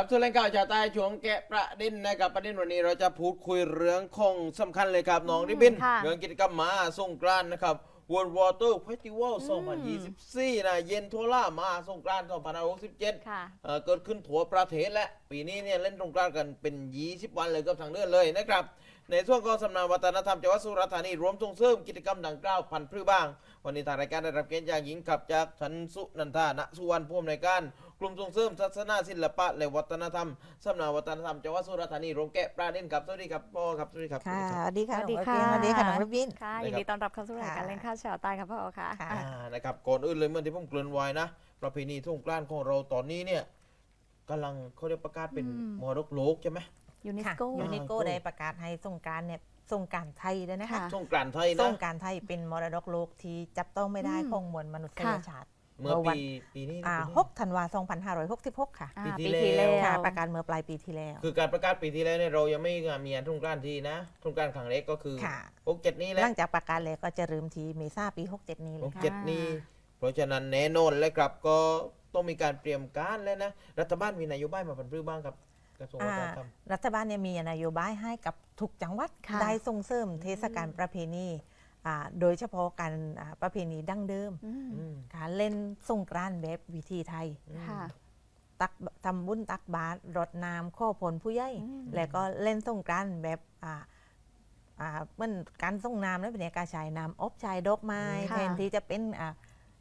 ครับส่วนแรงข่าวจากใต้ช่วงแกะประเด็นนะครับประเด็นวันนี้เราจะพูดคุยเรื่องของสำคัญเลยครับน้องริบบินค่ะ เรื่องกิจกรรมหมาสงกรานต์นะครับ World Water Festival 2024 นะเย็นทั่วล่ามาสงกรานต์2567 ค่ะ เอ่อเกิดขึ้นทั่วประเทศและปีนี้เนี่ยเล่นสงกรานต์กันเป็น 20 วันเลยเกับทางเดือนเลยนะครับ ในส่วนของสำนักวัฒนธรรมจังหวัดสุราษฎร์ธานีรวมส่งเสริมกิจกรรมดังกล่าวพันธุ์พืชบ้าง วันนี้ทางรายการได้รับเกียรติอย่างยิ่งครับจากชันสุนันทาณสุวรรณผู้อำนวยการ กลุ่มส่งเสริมศาสนาศิลปะและวัฒนธรรมสำนักวัฒนธรรมจังหวัดสุราษฎร์ธานีโรงแกะปลาเด่นครับสวัสดีครับพ่อครับสวัสดีครับ ค่ะสสวัสดีครับวัสดีค่ะสวัสดีน้องค่ะรบินสวัสดีค่ะน้องรบินค่ะได้ครับยินดีต้อนรับเข้าสู่รายการค่ะเล่นข้าวเช้าใต้ครับพ่อค่ะค่ะอ่านะครับก่อนอื่นเลยเมื่อที่ผมเกริ่นไว้นะประเพณีสงกรานต์ของเราตอนนี้เนี่ยกำลังเขาเรียกประกาศเป็นอืมมรดกโลกใช่ไหมยูเนสค่ะโกยูนิโกอ่าได้ประกาศให้สงกรารเนี่ย สงกรารไทยด้วยนะคะค่ะสงกรานต์ไทยสนะ งกรารไทยเป็นมรดกโลกที่จับต้องไม่ได้อืม ของมวลมนุษยค่ะ ชาติ เมื่อเมื่อวัปีนปีนี้อ่าปีนี้6ธันวา2566 ค่ะอ่าปีปีที่ที่แล้แล้ว ว ค่ะ ประกาศเมื่อปลายปีที่แล้ว คือการประกาศปีที่แล้วเนี่ยเรายังไม่มีงานสงกรานต์ทีนะสงกรานต์ครั้งเล็กก็คือค่ะ หกเจ็ดนี้แหหละ ลังจากประกาศแล้วก็จะเริ่มที่เมษาปี 67 นี้เลหยกค่ะเจ็ดนี้ เพราะฉะนั้นแน่นอนเลยครับก็ต้องมีการเตรียมการแล้วนะ รัฐบาลมีนโยบายมาพันธุ์บ้างครับ กระทรวงวัฒนธรรม รัฐบาลเนี่ยมีนโยบายให้กับทุกจังหวัดค่ะได้ส่งเสริมเทศกาลประเพณีอ่าโดยเฉพาะการอ่าประเพณีดั้งเดิมอืมอืมการเล่นสงกรานต์แบบวิธีไทยค่ะตักทำบุญตักบาตรรดน้ำข้อผลผู้ใหญ่ อืม แล้วก็เล่นสงกรานต์แบบอ่าอ่าเหมันการส่งน้ำแล้วเป็นการใช้น้ำอบชายดอกไม้ค่ะ แทนที่จะเป็นอ่า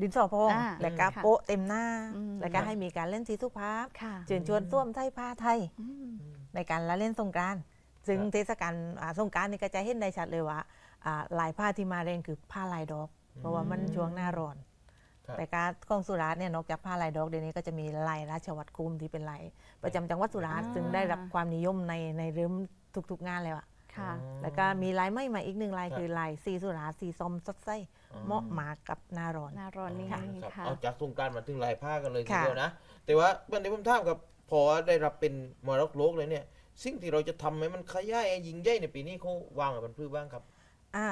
ดินสอพองอ่าแล้วก็ค่ะโป๊ะเต็มหน้า อืม แล้วก็ให้มีการเล่นสีสุภาพค่ะเชิญชวนส้วมไทยผ้าไทย อืม ในการละเล่นสงกรานต์ซึ่งครับ เทศกาลอ่าสงกรานต์นี่ก็จะเห็นได้ชัดเลยว่าอ่าลายผ้าที่มาแรงคือผ้าลายดอก เพราะว่ามันช่วงหน้าร้อน ครับ แต่การของสุราษฎร์เนี่ยนอกจากผ้าลายดอกเดี๋ยวนี้ก็จะมีลายราชวัตรคุมที่เป็นลายประจำจังหวัดสุราษฎร์อ่า ซึ่งได้รับความนิยมในในเรื่องทุกๆงานเลยอะค่ะ แล้วก็มีลายไหม่มาอีกหนึ่งลายครับ คือลายสีสุราษฎร์สีส้มสดใส เหมาะหมากับหนาร้อน หน้าร้อนนี่ครับค่ะเอาจากสงกรารมาถึงลายผ้ากันเลยทีค่ะ เดียวนะ แต่ว่าเมื่อที่ผมถามกับพอได้รับเป็นมรดกโลกเลยเนี่ย สิ่งที่เราจะทำให้มันขยายให้ยิ่งใหญ่ในปีนี้เขาวางกับพันธุ์พืชบ้างครับ อ่า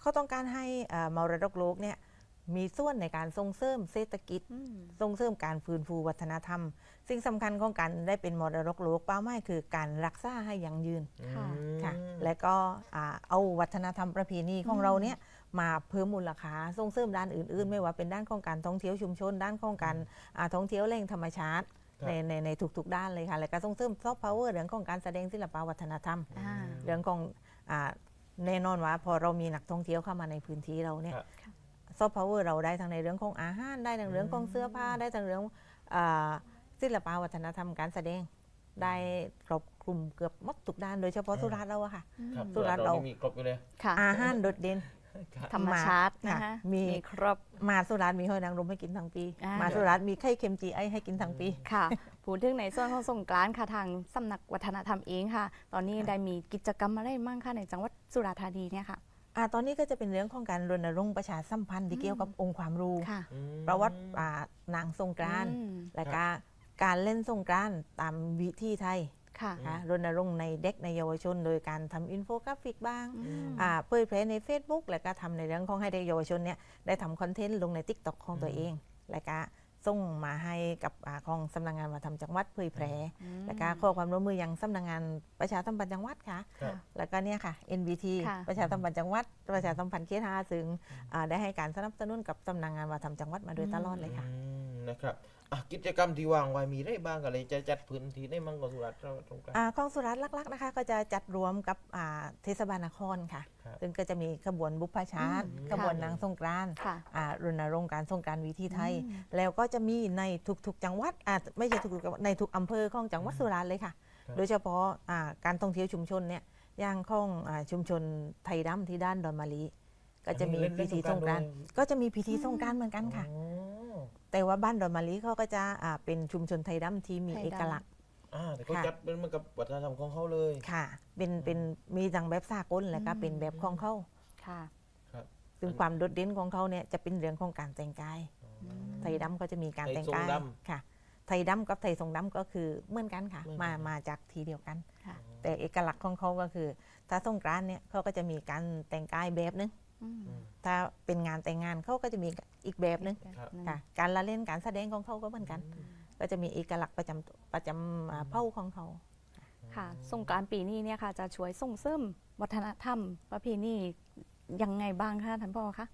เขาต้องการให้อ่ามรดกโลกเนี่ยมีส่วนในการส่งเสริมเศรษฐกิจ อืม ส่งเสริมการฟื้นฟูวัฒนธรรม สิ่งสำคัญของการได้เป็นมรดกโลกเป้าหมายคือการรักษาให้ยั่งยืนค่ะ ค่ะ และก็อ่าเอาวัฒนธรรมประเพณีของอืมเราเนี่ย มาเพิ่มมูลค่าส่งเสริมด้านอื่น ๆ ไม่ว่าเป็นด้านของการท่องเที่ยวชุมชน ด้านของการอ่าท่องเที่ยวแหล่งธรรมชาติครับในในในทุกๆด้านเลยค่ะ และก็ส่งเสริมซอฟต์พาวเวอร์เรื่องของการแสดงศิลปวัฒนธรรมอ่าเรื่องของอ่าแน่นอนว่าพอเรามีนักท่องเที่ยวเข้ามาในพื้นที่เราเนี่ยครับซอฟต์พาวเวอร์เราได้ทั้งในเรื่องของอาหาร ได้ทั้งเรื่องของเสื้อผ้า ได้ทั้งเรื่องอ่าศิลปวัฒนธรรมการแสดงได้ครอบคลุมเกือบหมดทุกด้านโดยเฉพาะสุราษฎร์เราอะค่ะครับสุราษฎร์เรานี่มีครบอยู่เลยค่ะอาหารโดดเด่นครับ ธรรมชาตินะคะค่ะมีมีครบมาสุราษฎร์มีหอยนางรมให้กินทั้งปีอ่ามมาสุราษฎร์มีไข่เค็มจีไอให้กินทั้งปีค่ะพูดถึงในส่วนของสงกรานต์ค่ะทางสำนักวัฒนธรรมเองค่ะ ตอนนี้ได้มีกิจกรรมอะไรบ้างคะในจังหวัดสุราษฎร์ธานีเนี่ยค่ะอ่าตอนนี้ก็จะเป็นเรื่องของการรณรงค์ประชาสัมพันธ์ที่เกี่ยวกับองค์ความรู้ค่ะอืมประวัติอ่านางสงกรานต์อืมและก็การเล่นสงกรานต์ตามวิธีไทย ค่ะค่ะรณรงค์ในเด็กในเยาวชน โดยการทำอินโฟกราฟิกบ้างอืมอ่าเผยแพร่ใน Facebook แล้วก็ทำในเรื่องของให้เด็กเยาวชนเนี่ยได้ทำคอนเทนต์ลงใน t ิ k t o k ของตัวเอง แล้วก็ส่งมาให้กับอาของสำนักงานวัฒนธรรมจังหวัดเผยแพร่อืมแล้วก็ขอความร่วมมือยังสำนักงานประชาสัมพันธ์จังหวัดค่ะ ครับ แล้วก็เนี่ยค่ะ NBT ค่ะ ประชาสัมพันธ์จังหวัด ประชาสัมพันธ์เขตห้าซึ่งอ่าได้ให้การสนับสนุนกับสำนักงานวัฒนธรรมจังหวัดมาโดยตลอดเลยค่ะ อืมนะครับอะ กิจกรรมที่วางไว้มีได้บ้างกันเลยจะจัดพื้นที่ได้มั่งกับสุราษฎร์สงกรานต์อ่าของสุราษฎร์ลักๆนะคะ ก็จะจัดรวมกับอ่าเทศบาลนครค่ะครับซึ่งก็จะมีขบวนบุพชาติอืมขบวนค่ะนางสงกรานต์ค่ะอ่ารณรงค์การสงกรานต์วิธีไทยอืมแล้วก็จะมีในทุกๆจังหวัดอ่าไม่ใช่ทุกๆจังหวัดในทุกอำเภอของจังหวัดสุราษฎร์เลยค่ะครับโดยเฉพาะอ่าการท่องเที่ยวชุมชนเนี่ยอย่างของอ่าชุมชนไทยดำที่ด้านดอนมาลีก็จะมีอันนี้เล่นพิธีสงกรานต์สงกรานต์ด้วยก็จะมีพิธีสงกรานต์เหมือนกันค่ะอ๋อ แต่ว่าบ้านดอนมาลีเขาก็จะอ่าเป็นชุมชนไทยดำที่มีไทยดำ เอกลักษณ์ อ่าแต่เขาค่ะ จัดเป็นเหมือนกับวัฒนธรรมของเขาเลย ค่ะ เป็นเป็นมีทั้งแบบสากลและก็อืมเป็นแบบของเขาค่ะ ซึ่งความโดดเด่นของเขาเนี่ยจะเป็นเรื่องของการแต่งกาย ไทยดำก็จะมีการแต่งกายไทยทรงดค่ะ ไทยดำกับไทยทรงดำก็คือเหมือนกันค่ะ เหมือนกัน มามาจากทีเดียวกัน ค่ะ แต่เอกลักษณ์ของเขาก็คือ ถ้าสงกรานต์เนี่ยเขาก็จะมีการแต่งกายแบบนึง อืมอืมถ้าเป็นงานแต่งงานเขาก็จะมี อีกแบบนึงครับ ค่ะการละเล่นการแสดงของเขาก็เหมือนกันแต่ก็จะมีเอกลักษณ์ประจำประจำอ่าเผ่าของเขา ค่ะสงกรานต์ปีนี้เนี่ยค่ะจะช่วยส่งเสริมวัฒนธรรม ประเพณียังไงบ้างคะท่านพ่อคะ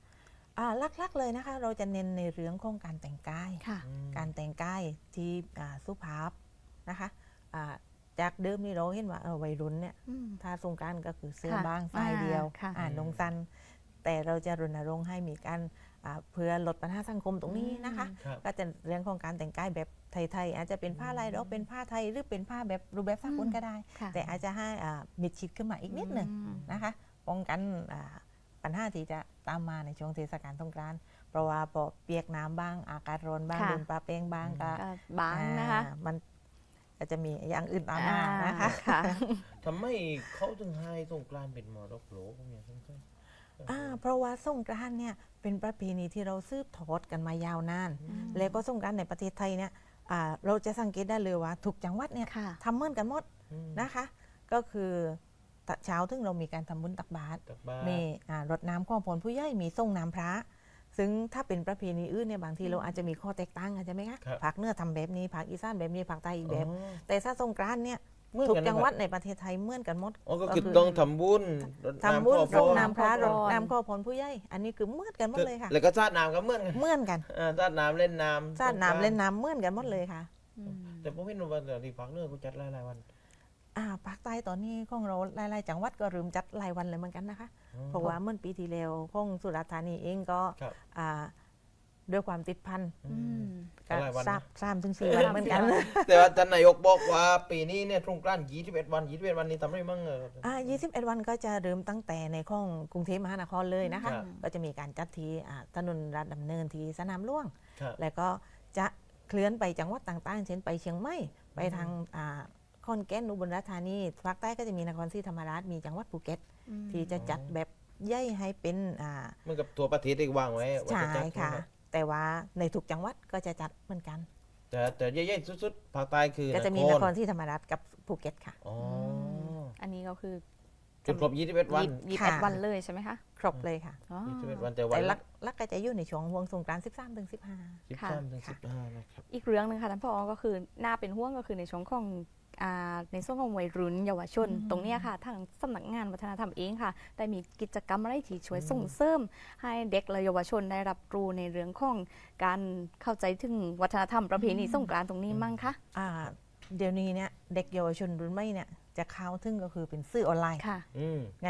อ่าลักๆเลยนะคะ เราจะเน้นในเรื่องของการแต่งกาย ค่ะ การแต่งกายที่อ่าสุภาพนะคะอ่าจากเดิมนี่เราเห็นว่าเออวัยรุ่นเนี่ยอืมถ้าสงกรารก็คือเสื้อค่ะบางสายเดียวอ่าค่ะ อ่านงซันแต่เราจะรณรงค์ให้มีการอ่า เพื่อลดปัญหาสังคมตรงนี้นะคะ ครับก็จะเรื่องของการแต่งกายแบบไทยๆอาจจะเป็นผ้าลายดอกเป็นผ้าไทยหรือเป็นผ้าแบบรูปแบบสากลก็ได้ ค่ะแต่อาจจะให้อ่ามิดชิดขึ้นมาอีกนิดหนึ่ง อืม นะคะป้องกันอ่าปัญหาที่จะตามมาในช่วงเทศกาลสงกรานต์เพราะว่าพอเปียกน้ำบ้าง อากาศร้อนบ้างค่ะ โดนปลาเป้งบ้างก็ก็บางนะคะ อ่ามันก็จะมีอย่างอื่นตามมานะคะค่ะ ทำไมเขาถึงให้สงกรานต์เป็นมรดกโลกเนี่ยสงสัย อ่าเพราะว่าสงกรานต์เนี่ยเป็นประเพณีที่เราสืบทอดกันมายาวนาน แล้วก็สงกรานต์ในประเทศไทยเนี่ยอ่าเราจะสังเกตได้เลยว่าทุกจังหวัดเนี่ยค่ะ ทำเหมือนกันหมดอืมนะคะ ก็คือตะเช้าถึงเรามีการทำบุญตักบาตร ตักบาตร มีอ่ารดน้ำข้อพรผู้ใหญ่มีส่งน้ำพระ ซึ่งถ้าเป็นประเพณีอื่นเนี่ยบางทีเราอาจจะมีข้อแตกต่างกันใช่ไหมคะครับ ภาคเหนือทำแบบนี้ภาคอีสานแบบนี้ภาคใต้อีกแบบอ๋อแต่ถ้าสงกรานต์เนี่ย เหมือนทุกกันจังหวัดนะครับในประเทศไทยเหมือนกันหมดอ๋อก็คือก็คือต้องทำบุญรดทำบุญขอพรดรน้ำพระรดขอพรน้ำข้อพรผู้ใหญ่อันนี้คือเหมือนกันหมดเลยค่ะแล้วก็สาดน้ำก็เหมือนกันเหมือนกันอ่าสาดน้ำเล่นน้ำสาดน้ำเล่นน้ำเหมือนกันหมดเลยค่ะอืมแต่ผมเห็นว่าที่พักเนื้อเขาจัดหลายๆวันอ่าภาคใต้ตอนนี้ของเราหลายๆจังหวัดก็เริ่มจัดรายวันเลยเหมือนกันนะคะอ๋อเพราะว่าเมื่อปีที่แล้วของสุราษฎร์ธานีเองก็ครับอ่า ด้วยความติดพันอือืมมก็หลายวันนะทราบทราบถึงสี่วันเหมือนกันแต่ว่าท่านนายกบอกว่าปีนี้เนี่ยสงกรานต์21 วัน 21 วันนี้ทำได้มั่งเออ อ่า21 วันก็จะเริ่มตั้งแต่ในของกรุงเทพมหานครเลยนะคะ ครับ ก็จะมีการจัดที่อ่าถนนรัฐดำเนินที่สนามหล่วง ครับ แล้วก็จะเคลื่อนไปจังหวัดต่างๆ เช่นไปเชียงใหม่ ไปทางอ่าขอนแก่นอุบลราชธานีภาคใต้ก็จะมีนครศรีธรรมราช มีจังหวัดภูเก็ต ที่จะจัดแบบใหญ่ให้เป็นอ่า เหมือนกับตัวประเทศที่วางไว้ว่าใช่จะจัดค่ะนรับ แต่ว่าในทุกจังหวัดก็จะจัดเหมือนกัน แต่แต่ใหญ่ๆสุดๆภาคใต้คือก็จะมีนนคครรศรีธรรมราชกับภูเก็ตค่ะ อ๋ออันนี้ก็คือจนครบ21วันยี่สิบค่ะเอ็ดวันเลยใช่ไหมคะครบเลยค่ะ อ๋อ 21วันแต่วัแต่นลักลักก็จะอยู่ในช่วงห่วงสงกรานต์13ถึง15ค่ะ13ถึง15นะครับ อีกเรื่องหนึ่งค่ะท่านผอก็คือน่าเป็นห่วงก็คือในช่วงของอ่า ในช่วงของวัยรุ่นเยาวชนอืมตรงเนี้ยค่ะทางสำนักงานวัฒนธรรมเองค่ะ ได้มีกิจกรรมอะไรที่ช่วยส่งเสริม ให้เด็กและเยาวชนได้รับรู้ในเรื่องของการเข้าใจถึงวัฒนธรรมประเพณีสงกรานต์ตรงนี้มั่งคะอ่าเดี๋ยวนี้เนี่ยเด็กเยาวชนรุ่นใหม่เนี่ยจะเข้าถึงก็คือเป็นสื่อออนไลน์ค่ะอืมไง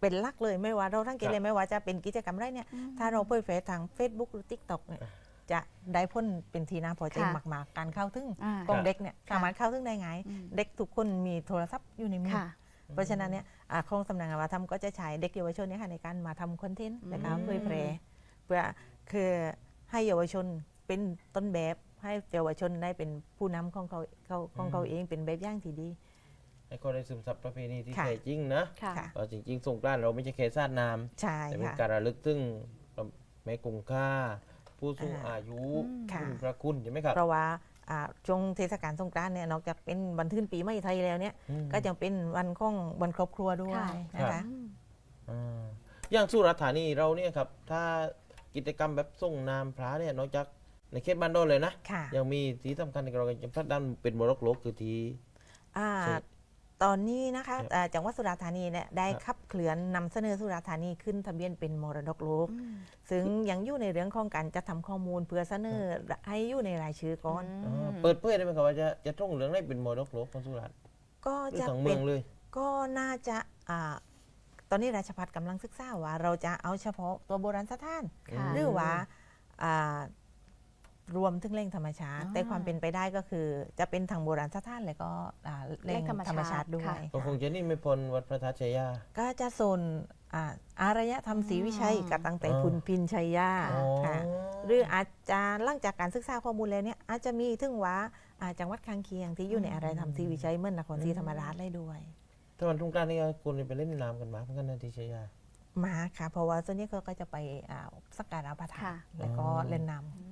เป็นหลักเลยไม่ว่าเราทั้งเกตครับเลยไม่ว่าจะเป็นกิจกรรมอะไรเนี่ยถ้าเราเผยแพร่ทาง Facebook หรือ TikTok เนี่ย จะได้พ้นเป็นทีน่าพอใจค่ะมากๆ การเข้าถึงอ่าของเด็กเนี่ยค่ะสามารถเข้าถึงได้ไงอืมเด็กทุกคนมีโทรศัพท์อยู่ในมือ ค่ะ เพราะฉะนั้นเนี่ยอ่าโครงสำนักงานวัฒนธรรมก็จะใช้เด็กเยาวชนเนี่ยค่ะในการมาทำคอนเทนต์อืมและการเผยแพร่เพื่อคือให้เยาวชนเป็นต้นแบบให้เยาวชนได้เป็นผู้นำของเขาเขาของเขาเองเป็นแบบอย่างที่ดี ให้เขาได้ซึมซับประเพณีที่ค่ะ แท้จริงนะค่ะ ค่ะว่าจริง ๆ สงกรานต์เราไม่ใช่แค่สาดน้ำใช่แต่เป็นค่ะ การระลึกถึงแม่กงค่า ผู้สูงอ่าอายุอืมค่ะผู้มีพระคุณใช่ไหมครับ เพราะว่าอ่าช่วงเทศกาลสงกรานต์เนี่ยนอกจากเป็นวันขึ้นปีใหม่ไทยแล้วเนี่ยอืม ก็ยังเป็นวันของวันครอบครัวด้วยค่ะ นะคะอืมอ่าอย่างสุราษฎร์ธานีเราเนี่ยครับ ถ้ากิจกรรมแบบส่งน้ำพระเนี่ยนอกจากในเขตบ้านโดนเลยนะ ค่ะยังมีที่สำคัญที่เราจะพัฒนาเป็นมรดกโลกคือที่ อ่าใช่ ตอนนี้นะคะครับอ่าจังหวัดสุราษฎร์ธานีเนี่ยได้ครับขับเคลื่อนนำเสนอสุราษฎร์ธานีขึ้นทะเบียนเป็นมรดกโลกอืมซึ่งยังอยู่ในเรื่องของการจัดทำข้อมูลเพื่อเสนอให้อยู่ในรายชื่อก่อนอ่าเปิดเผยได้ไหมครับว่าจะจะท่องเรื่องได้เป็นมรดกโลกของสุราษฎร์ก็หรือจะทั้งเมืเป็อน งเลย ก็น่าจะอ่าตอนนี้ราชพัฒกำลังศึกษาว่า เราจะเอาเฉพาะตัวโบราณสถาน ค่ะ หรือว่าอ่า รวมถึงแหล่งธรรมชาติอ่าแต่ความเป็นไปได้ก็คือ จะเป็นทางโบราณสถานแล้วก็อ่าแหล่งแหล่งธรรมชาติธรรมชาติด้วยค่ะก็คงจะนี่ไม่พ้นวัดพระธาตุชัยยาก็จะโซนอ่าอารยธรรมศรีวิชัยอืมกับตั้งแต่อ๋อพุนพินชัยยาอ๋อค่ะหรืออาจจะหลังจากการศึกษาข้อมูลแล้วเนี่ยอาจจะมีถึงว่าอ่าจังหวัดข้างเคียงที่อยู่ในอารยธรรมศรีวิชัยเหมื่อนนครศรีธรรมราชได้ด้วยถ้าวันสงกรานต์นี่ก็ควรจะไปเล่นน้ำกันมาเหมือนกันนะที่ชัยยามาค่ะ เพราะว่าส่วนนี้เขาก็จะไปอ่าสักการะพระธาค่ะตุแล้วก็อ๋อเล่นน้อืม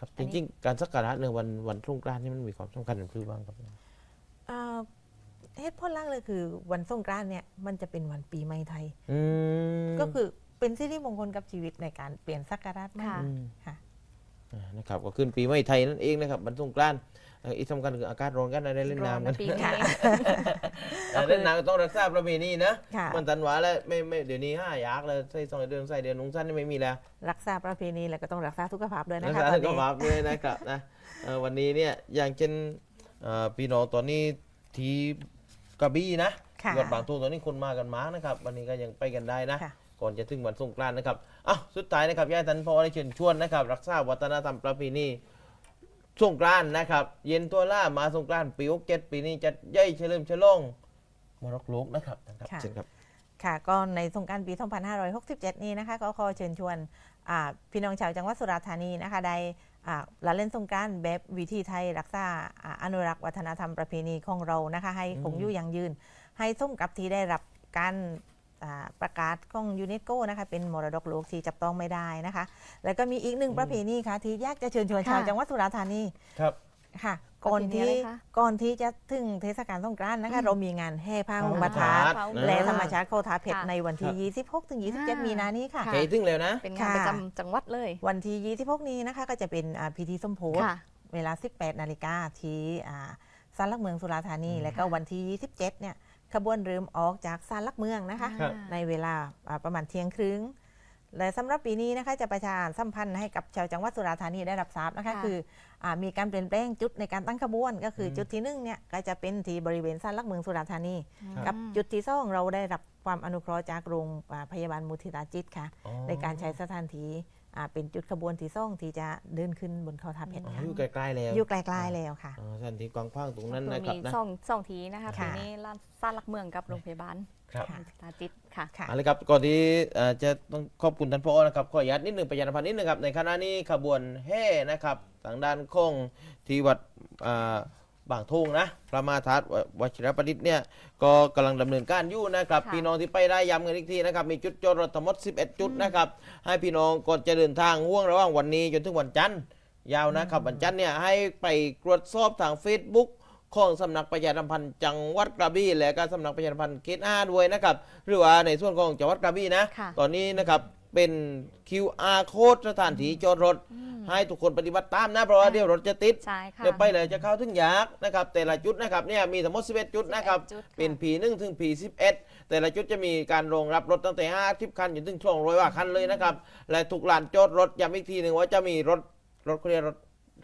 ครับอัจนนี้ริงๆ การสักการะในวันวันสงกรานต์นี่มันมีความสำคัญอย่างไรบ้างครับำอ่าเหตุผลหลักเลยคือวันสงกรานต์เนี่ยมันจะเป็นวันปีใหม่ไทย อืมก็คือเป็นสิริมงคลกับชีวิตในการเปลี่ยนสักการะใหม่ค่ะอืมค่ะอ่า นะครับก็ขึ้นปีใหม่ไทยนั่นเองนะครับวันสงกรานต์เอ่ออีกสำคัญคืออากาศร้อนกันนะได้เล่นน้ำกันปีนี้เออเล่นน้ำก็ต้องรักษาประเพณีนะค่ะ มันตันหวาแล้วไม่ไม่เดี๋ยวนี้ห้ายากเลยใส่สองเดือนใส่เดือนนุ่งสั้นนี่ไม่มีแล้ว รักษาประเพณีแล้วก็ต้องรักษาสุขภาพด้วยนะรักคะษาตอนสุขนี้ภาพด้วยนะครับนะเอ่อวันนี้เนี่ยอย่างเช่นเอ่อพี่น้องตอนนี้ที่กระบี่นะค่ะยอดบางทุ่งตอนนี้คนมากันมากนะครับ วันนี้ก็ยังไปกันได้นะค่ะ ก่อนจะถึงวันสงกรานต์นะครับอ้าวสุดท้ายนะครับย่าทันพอได้เชิญชวนนะครับ รักษาวัฒนธรรมประเพณีสงกรานต์นะครับ เย็นตัวล่ามาสงกรานต์ปีหกเจ็ดปีนี้จะใหญ่เฉลิมฉลองมรดกโลกนะครับนะครับค่ะ เช่นครับ ค่ะก็ในสงกรารปี 2567 นี้นะคะก็ขอเชิญชวนอ่าพี่น้องชาวจังหวัดสุราษฎร์ธานีนะคะได้อ่าละเล่นสงกรารแบบวิธีไทยรักษาอ่าอนุรักษ์วัฒนธรรมประเพณีของเรานะคะให้คงอยู่อย่างยืน ให้ส้มกับที่ได้รับการอ่า ประกาศของยูเนสโกนะคะเป็นมรดกโลกที่จับต้องไม่ได้นะคะ แล้วก็มีอีกหนึ่งประเพณีค่ะที่อยากจะเชิญชวนชาวค่ะจังหวัดสุราษฎร์ธานีครับค่ะก่อนที่ประเพณีอะไรคะก่อนที่จะถึงเทศกาลสงกรานต์นะคะอืมเรามีงานแห่ผ้าหุงผ้าบาทาบาทเผานะและธรรมชาติโคทาเพชรค่ะในวันที่ 26 ถึง 27 มีนานี้ค่ะค่ะใจถึงแล้วนะ เป็นงานค่ะประจำจังหวัดเลย วันที่ 26 นี้นะคะก็จะเป็นอ่าพิธีสมโพธิค่ะเวลา 18 นาฬิกาที่อ่าศาลหลักเมืองสุราษฎร์ธานี และก็วันที่ 27 เนี่ย ขบวนเริ่มออกจากศาลหลักเมืองนะคะ ครับ ในเวลาอ่าประมาณเที่ยงครึ่ง และสำหรับปีนี้นะคะจะประชาสัมพันธ์ให้กับชาวจังหวัดสุราษฎร์ธานีได้รับทราบนะคะค่ะ คืออามีการเปลี่ยนแปลงจุดในการตั้งขบวน ก็คืออม จุดที่หนึ่งเนี่ยก็จะเป็นที่บริเวณศาลหลักเมืองสุราษฎร์ธานีครับกับจุดที่สองเราได้รับความอนุเคราะห์จากโรงอ่าพยาบาลมุทิตาจิตค่ะอ๋อในการใช้สถานที่ อ่าเป็นจุดขบวนที่สองที่จะเดินขึ้นบนเขาทับเพชรอ๋อค่ะอยู่ใกล้ๆแล้วอยู่ไกลๆแล้วค่ะอ๋อสถานที่กว้างขวางตรงนั้นก็นะคือครับมีนะสองสองทีนะคะค่ะ ปีนี้ร้านซ่านหลักเมืองกับโรงพยาบาลครับ ค่ะตาจิตค่ะ ค่ะ เอาละครับก่อนที่เอ่อจะต้องขอบคุณท่านพ่อนะครับขออนุญาตนิดหนึ่งประชาสัมพันธ์นิดหนึ่งครับในขณะนี้ขบวนแห่นะครับทางด้านของที่วัดอ่า บางทุ่งนะ พระมาทัศน์วชิรประดิษฐ์เนี่ยก็กำลังดำเนินการอยู่นะครับค่ะพี่น้องที่ไปได้ย้ำกันอีกทีนะครับมีจุดจอดรถทั้งหมด 11 จุดนะครับให้พี่น้องก่อนจะเดินทางห่วงระหว่างวันนี้จนถึงวันจันทร์ยาวนะครับวันจันทร์เนี่ยให้ไปตรวจสอบทาง Facebook ของสำนักประชาสัมพันธ์จังหวัดกระบี่และก็สำนักประชาสัมพันธ์เขตห้าด้วยนะครับหรือว่าในส่วนของจังหวัดกระบี่นะ ค่ะ ตอนนี้นะครับเป็น QR code สถานที่จอดรถ ให้ทุกคนปฏิบัติตามนะเพราะว่าเดี๋ยวรถจะติดใช่ค่ะ เดี๋ยวไปเลยจะเข้าถึงยากนะครับ แต่ละจุดนะครับเนี่ยมีทั้งหมด11 จุดนะครับ11จุดค่ะ เป็น P1 ถึง P11 แต่ละจุดจะมีการรองรับรถตั้งแต่50คันจนถึง200ว่าคันเลยนะครับและทุกลานจอดรถย้ำอีกทีหนึ่งว่าจะมีรถรถเขาเรียกรถ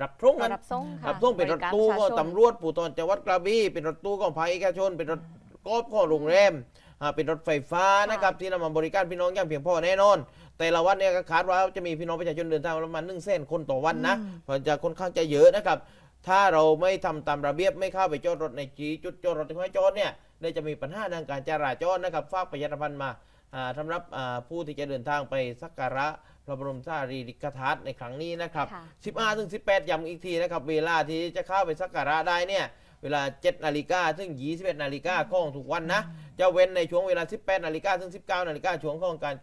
รับส่งกันรับส่งค่ะรับส่งเป็นรถตู้บก็กาประชาชน ตำรวจผู้ตอนจังหวัดกระบี่เป็นรถตู้ของภาคเอกชน เป็นรถกอล์ฟของโรงแรมอ่า เป็นรถไฟฟ้านะครับที่นำมาบริการพี่น้องอย่างเพียงพอแน่นอน แต่ละวันเนี่ยก็คาดว่าจะมีพี่น้องประชาชนเดินทางประมาณหนึ่งเส้นคนต่อวันนะอืมเพราะจะค่อนข้างจะเยอะนะครับถ้าเราไม่ทำตามระเบียบไม่เข้าไปจอดรถในจีจุดจอดรถที่ไม่จอดเนี่ยเดี๋ยวจะมีปัญหาทางการจราจรนะครับฝากประชาสัมพันธ์มาอ่าสำหรับอ่าผู้ที่จะเดินทางไปสักการะพระบรมสารีริกธาตุในครั้งนี้นะครับค่ะ15ถึง18ย้ำอีกทีนะครับ เวลาที่จะเข้าไปสักการะได้เนี่ย เวลา 7 นาฬิกาถึง21 นาฬิกาของทุกวันนะ จะเว้นในช่วงเวลา 18 นาฬิกาถึง19 นาฬิกาช่วงของการ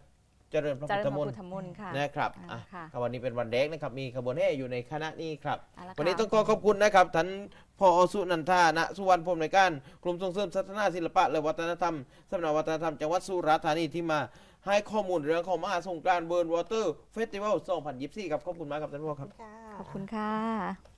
เจริญพระเจพุริทญธพระมนพุต์ทธมนต์ค่ะ นะครับอ่าอะค่ะ ครับวันนี้เป็นวันแรกนะครับ มีขบวนแห่อยู่ในคณะนี้ครับเอาละค่ะ วันนี้ต้องขอขอบคุณนะครับท่านพอสุนันทาณสุวรรณพรหมในการกลุ่มส่งเสริมศาสนาศิลปะ และวัฒนธรรมสำนักวัฒนธรรมจังหวัดสุราษฎร์ธานีที่มาให้ข้อมูลเรื่องของมหาสงกรานต์เบิร์นวอเตอร์เฟสติวัล2024ครับขอบคุณมากครับท่านพ่อครับ ขอบคุณค่ะ